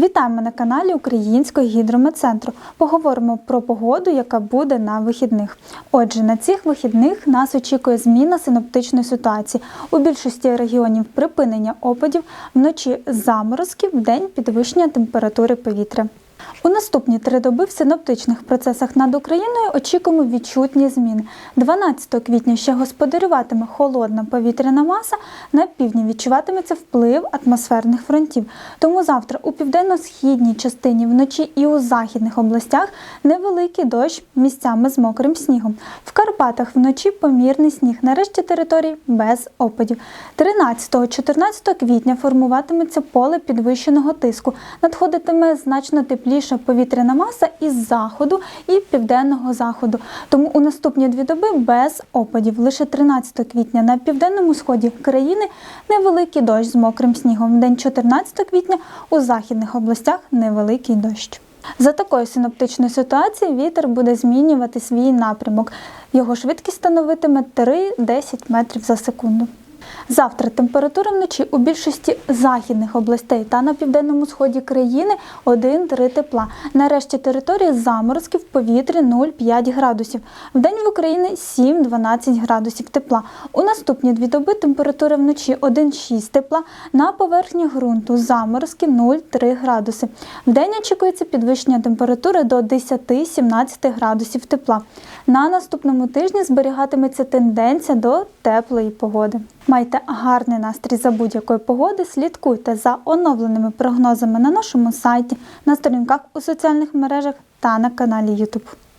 Вітаємо на каналі Українського гідрометцентру. Поговоримо про погоду, яка буде на вихідних. Отже, на цих вихідних нас очікує зміна синоптичної ситуації. У більшості регіонів припинення опадів, вночі заморозки, вдень підвищення температури повітря. У наступні три доби в синоптичних процесах над Україною очікуємо відчутні зміни. 12 квітня ще господарюватиме холодна повітряна маса, на півдні відчуватиметься вплив атмосферних фронтів. Тому завтра у південно-східній частині вночі і у західних областях невеликий дощ місцями з мокрим снігом. В Карпатах вночі помірний сніг, на решті територій без опадів. 13-14 квітня формуватиметься поле підвищеного тиску. Надходитиме значно тепліша повітряна маса із заходу і південного заходу. Тому у наступні дві доби без опадів. Лише 13 квітня на південному сході країни невеликий дощ з мокрим снігом. День 14 квітня у західних областях невеликий дощ. За такої синоптичної ситуації вітер буде змінювати свій напрямок. Його швидкість становитиме 3-10 метрів за секунду. Завтра температура вночі у більшості західних областей та на південному сході країни 1-3 тепла. На решті території заморозки в повітрі 0,5 градусів. Вдень в Україні 7-12 градусів тепла. У наступні дві доби температура вночі 1,6 тепла. На поверхні ґрунту заморозки 0,3 градуси. Вдень очікується підвищення температури до 10-17 градусів тепла. На наступному тижні зберігатиметься тенденція до теплої погоди. Майте гарний настрій за будь-якої погоди. Слідкуйте за оновленими прогнозами на нашому сайті, на сторінках у соціальних мережах та на каналі YouTube.